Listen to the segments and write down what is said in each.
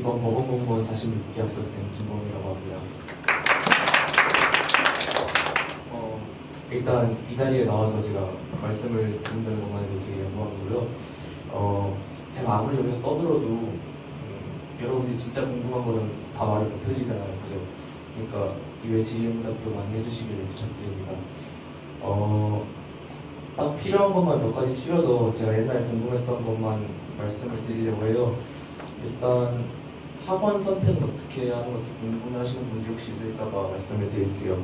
이번 법원 공무원 46기 합격생 김범이라고 합니다. 어, 일단 이 자리에 나와서 제가 말씀을 드린다는 것만으로도 되게 영광이고요. 어, 제가 아무리 여기서 떠들어도 음, 여러분들이 진짜 궁금한 거는 다 말을 못 드리잖아요. 그죠? 그러니까 이외 질의응답도 많이 해주시기를 부탁드립니다. 어, 딱 필요한 것만 몇 가지 추려서 제가 옛날에 궁금했던 것만 말씀을 드리려고 해요. 일단 학원 선택은 어떻게 하는 것도 궁금하시는 분들이 혹시 있을까봐 말씀을 드릴게요.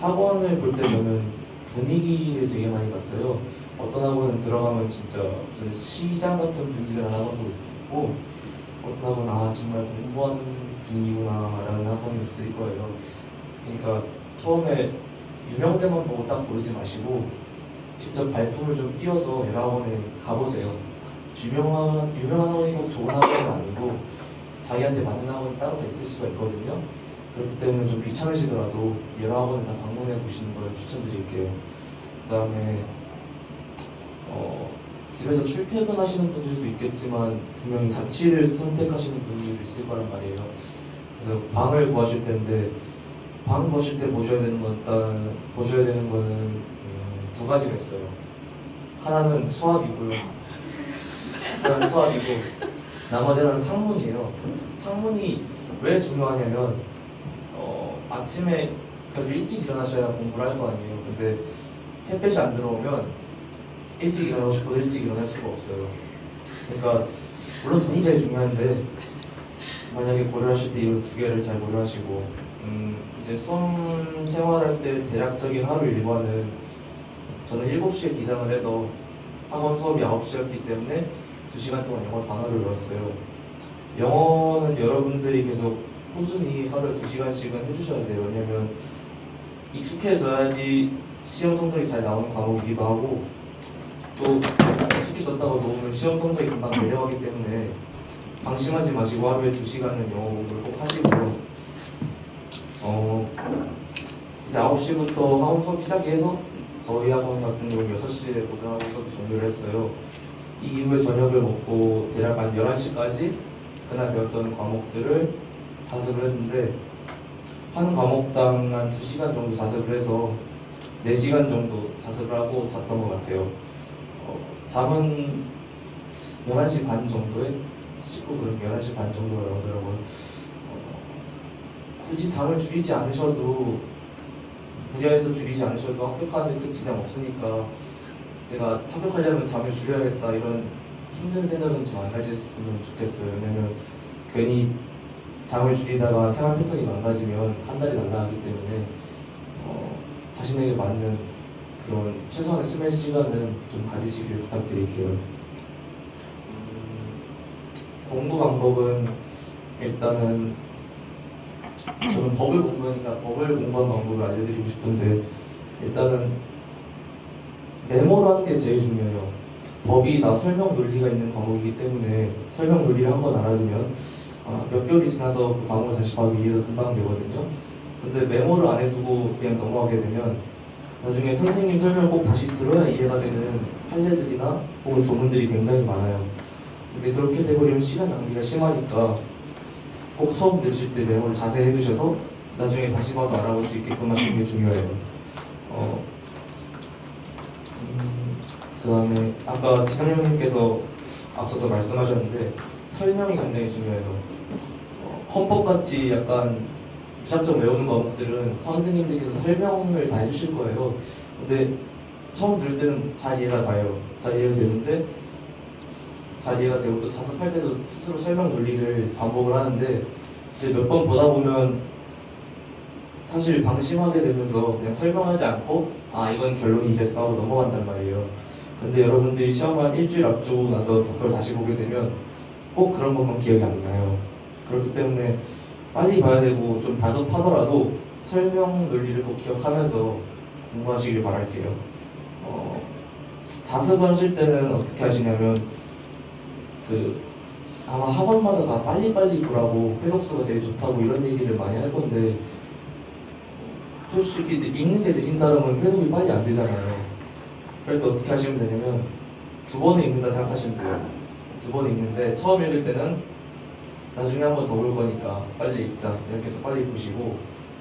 학원을 볼 때 저는 분위기를 되게 많이 봤어요. 어떤 학원은 들어가면 진짜 무슨 시장 같은 분위기가 나는 학원도 있고 어떤 학원은 아 정말 공부하는 분위기구나 라는 학원이 있을 거예요. 그러니까 처음에 유명세만 보고 딱 고르지 마시고 직접 발품을 좀 띄워서 여러 학원에 가보세요. 유명한 유명한 학원이 꼭 좋은 학원은 아니고 자기한테 맞는 학원이 따로 다 있을 수가 있거든요. 그렇기 때문에 좀 귀찮으시더라도 여러 학원을 다 방문해 보시는 걸 추천드릴게요. 그 다음에 어, 집에서 출퇴근하시는 분들도 있겠지만 분명히 자취를 선택하시는 분들도 있을 거란 말이에요. 그래서 방을 구하실 텐데 방 구하실 때 보셔야 되는 건 일단 보셔야 되는 거는 음, 두 가지가 있어요. 하나는 수압이고요. 하나는 수압이고 나머지 하나는 창문이에요. 창문이 왜 중요하냐면 어, 아침에 그래도 일찍 일어나셔야 공부를 할 거 아니에요. 근데 햇볕이 안 들어오면 일찍 일어나고 싶어도 일찍 일어날 수가 없어요. 그러니까 물론 돈이 제일 중요한데 만약에 고려하실 때 이런 두 개를 잘 고려하시고 음, 이제 수험 생활할 때 대략적인 하루 일과는 저는 7시에 기상을 해서 학원 수업이 9시였기 때문에 2시간 동안 영어 단어를 외웠어요. 영어는 여러분들이 계속 꾸준히 하루에 2시간씩은 해주셔야 돼요. 왜냐면 익숙해져야지 시험 성적이 잘 나오는 과목이기도 하고 또 익숙해졌다가 놓으면 시험 성적이 금방 내려가기 때문에 방심하지 마시고 하루에 2시간은 영어 공부를 꼭 하시고요. 어, 이제 9시부터 학원 수업 시작해서 저희 학원 같은 경우는 6시에 고등학교 수업이 종료를 했어요. 이 이후에 저녁을 먹고 대략 한 11시까지 그날 배웠던 과목들을 자습을 했는데 한 과목당 한 2시간 정도 자습을 해서 4시간 정도 자습을 하고 잤던 것 같아요. 어, 잠은 11시 반 정도에 씻고 그럼 11시 반 정도가 나오더라고요. 어, 굳이 잠을 줄이지 않으셔도 분야에서 줄이지 않으셔도 합격하는데 큰 지장 없으니까 내가 합격하려면 잠을 줄여야겠다 이런 힘든 생각은 좀 안 가졌으면 좋겠어요. 왜냐면 괜히 잠을 줄이다가 생활 패턴이 망가지면 한 달이 날라가기 때문에 어, 자신에게 맞는 그런 최소한의 수면 시간은 좀 가지시길 부탁드릴게요. 음, 공부 방법은 일단은 저는 법을 공부하니까 법을 공부하는 방법을 알려드리고 싶은데 일단은 메모를 하는 게 제일 중요해요. 법이 다 설명 논리가 있는 과목이기 때문에 설명 논리를 한번 알아두면 아, 몇 개월이 지나서 그 과목을 다시 봐도 이해가 금방 되거든요. 근데 메모를 안 해두고 그냥 넘어가게 되면 나중에 선생님 설명을 꼭 다시 들어야 이해가 되는 판례들이나 혹은 조문들이 굉장히 많아요. 근데 그렇게 돼버리면 시간 낭비가 심하니까 꼭 처음 들으실 때 메모를 자세히 해두셔서 나중에 다시 봐도 알아볼 수 있게끔 하시는 게 중요해요. 어, 음, 그 다음에 아까 지상형님께서 앞서서 말씀하셨는데 설명이 굉장히 중요해요. 어, 헌법같이 약간 무작정 외우는 과목들은 선생님들께서 설명을 다 해주실 거예요. 근데 처음 들을 때는 잘 이해가 가요. 잘 이해가 되는데 잘 이해가 되고 또 자습할 때도 스스로 설명 논리를 반복을 하는데 이제 몇 번 보다 보면 사실 방심하게 되면서 그냥 설명하지 않고 아 이건 결론이 이랬어 하고 넘어간단 말이에요. 근데 여러분들이 시험 한 일주일 앞두고 나서 그걸 다시 보게 되면 꼭 그런 것만 기억이 안 나요. 그렇기 때문에 빨리 봐야 되고 좀 다급하더라도 설명 논리를 꼭 기억하면서 공부하시길 바랄게요. 어, 자습하실 때는 어떻게 하시냐면 그 아마 학원마다 다 빨리빨리 보라고 회독수가 제일 좋다고 이런 얘기를 많이 할 건데 솔직히 읽는 게 느린 사람은 회독이 빨리 안 되잖아요. 그럴 때 어떻게 하시면 되냐면 두 번을 읽는다 생각하시면 돼요. 두 번 읽는데 처음 읽을 때는 나중에 한 번더볼 거니까 빨리 읽자 이렇게 해서 빨리 보시고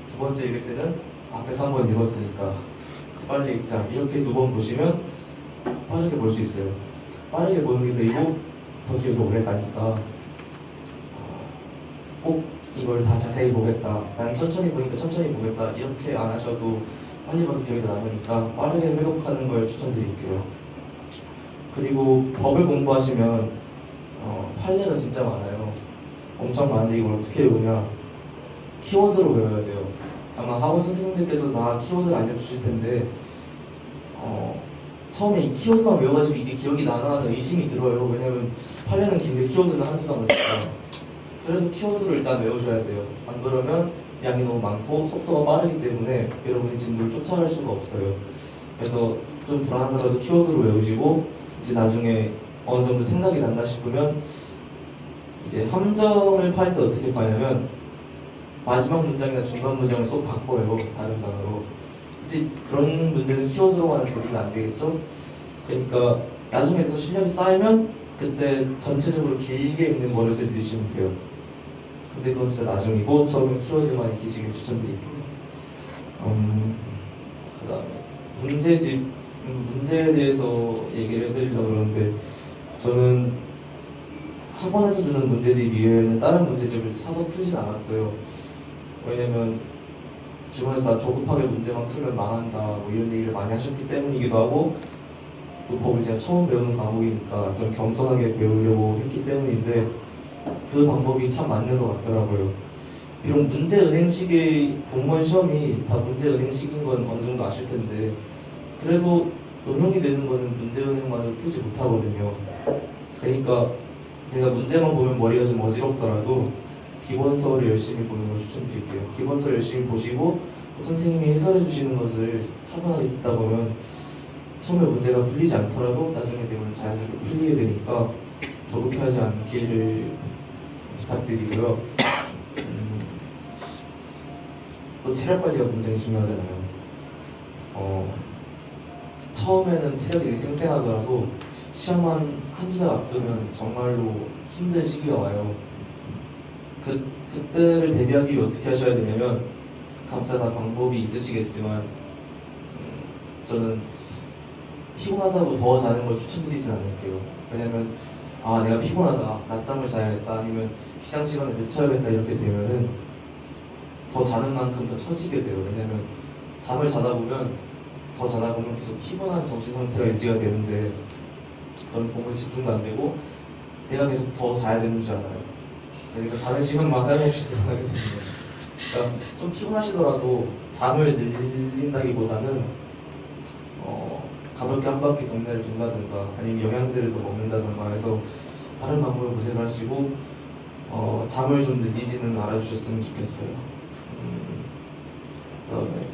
두 번째 읽을 때는 앞에서 한 번 읽었으니까 빨리 읽자 이렇게 두 번 보시면 빠르게 볼 수 있어요 빠르게 보는 게 그리고 더 기억이 오래 가니까 어, 꼭 이걸 다 자세히 보겠다 난 천천히 보니까 천천히 보겠다 이렇게 안 하셔도 빨리 봐도 기억이 남으니까 빠르게 회독하는 걸 추천드릴게요 그리고 법을 공부하시면 어, 판례가 진짜 많아요. 엄청 많은데 이걸 어떻게 외우냐? 키워드로 외워야 돼요. 아마 학원 선생님들께서 다 키워드를 알려주실 텐데 어, 처음에 이 키워드만 외워가지고 이게 기억이 나나 하는 의심이 들어요. 왜냐면 판례는 긴데 키워드는 한두 단어니까. 그래도 키워드를 일단 외우셔야 돼요. 안 그러면 양이 너무 많고 속도가 빠르기 때문에 여러분이 진도를 쫓아갈 수가 없어요. 그래서 좀 불안하더라도 키워드로 외우시고 이제 나중에 어느 정도 생각이 난다 싶으면 이제 함정을 팔때 어떻게 파냐면 마지막 문장이나 중간 문장을 쏙 바꿔요 다른 단어로 이제 그런 문제는 키워드로만 대비가 안 되겠죠 그러니까 나중에 더 실력이 쌓이면 그때 전체적으로 길게 읽는 버릇을 들이시면 돼요 근데 그건 진짜 나중이고 처음에 키워드만 익히시길 추천드릴게요 음, 그 다음에 문제집 음, 문제에 대해서 얘기를 해드리려고 그러는데 저는 학원에서 주는 문제집 이외에는 다른 문제집을 사서 풀진 않았어요. 왜냐면 주변에서 나 조급하게 문제만 풀면 망한다 뭐 이런 얘기를 많이 하셨기 때문이기도 하고 또 법을 제가 처음 배우는 과목이니까 좀 겸손하게 배우려고 했기 때문인데 그 방법이 참 맞는 것 같더라고요. 비록 문제 은행식의 공무원 시험이 다 문제 은행식인 건 어느 정도 아실 텐데 그래도 응용이 되는 거는 문제 은행만을 풀지 못하거든요. 그러니까 내가 문제만 보면 머리가 좀 어지럽더라도 기본서를 열심히 보는 걸 추천드릴게요. 기본서 열심히 보시고 선생님이 해설해 주시는 것을 차분하게 듣다 보면 처음에 문제가 풀리지 않더라도 나중에 되면 자연스럽게 풀리게 되니까 조급해하지 않기를 부탁드리고요. 음, 또 체력 관리가 굉장히 중요하잖아요. 어, 처음에는 체력이 되게 쌩쌩하더라도 시험만 한 두 달 앞두면 정말로 힘든 시기가 와요. 그, 그때를 대비하기 위해 어떻게 하셔야 되냐면 각자 다 방법이 있으시겠지만 음, 저는 피곤하다고 더 자는 걸 추천드리진 않을게요. 왜냐면 아 내가 피곤하다 낮잠을 자야겠다 아니면 기상 시간을 늦춰야겠다 이렇게 되면은 더 자는 만큼 더 처지게 돼요. 왜냐면 잠을 자다 보면 더 자다 보면 계속 피곤한 정신 상태가 유지가 되는데 그런 공부에 집중도 안 되고 내가 계속 더 자야 되는 줄 알아요. 그러니까 자는 시간만 되는 거죠. 그러니까 좀 피곤하시더라도 잠을 늘린다기보다는 어, 가볍게 한 바퀴 동네를 돈다든가 아니면 영양제를 더 먹는다든가 해서 다른 방법을 모색하시고 어, 잠을 좀 늘리지는 말아주셨으면 좋겠어요. 음, 그다음에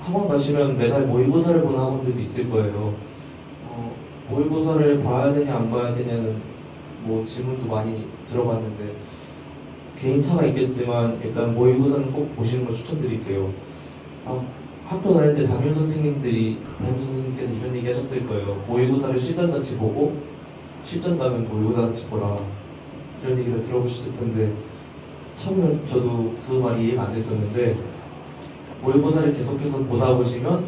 학원 가시면 매달 모의고사를 보는 학원들도 있을 거예요. 어, 모의고사를 봐야 되냐 안 봐야 되냐는 뭐 질문도 많이 들어봤는데 개인차가 있겠지만 일단 모의고사는 꼭 보시는 걸 추천드릴게요. 아, 학교 다닐 때 담임 선생님들이 담임 선생님께서 이런 얘기 하셨을 거예요. 모의고사를 실전 같이 보고 실전 가면 모의고사 같이 보라 이런 얘기를 들어보셨을 텐데 처음에 저도 그 말이 이해가 안 됐었는데 모의고사를 계속해서 보다 보시면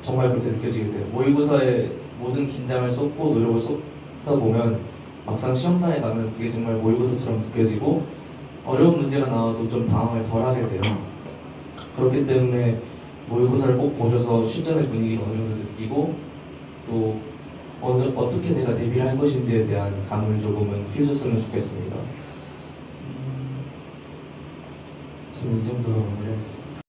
정말 그렇게 느껴지게 돼요. 모의고사에 모든 긴장을 쏟고 노력을 쏟다 보면 막상 시험장에 가면 그게 정말 모의고사처럼 느껴지고 어려운 문제가 나와도 좀 당황을 덜 하게 돼요. 그렇기 때문에 모의고사를 꼭 보셔서 실전의 분위기를 어느 정도 느끼고 또 어느, 어떻게 내가 대비를 할 것인지에 대한 감을 조금은 키우셨으면 좋겠습니다. 음, 저는 이 정도로 마무리하겠습니다.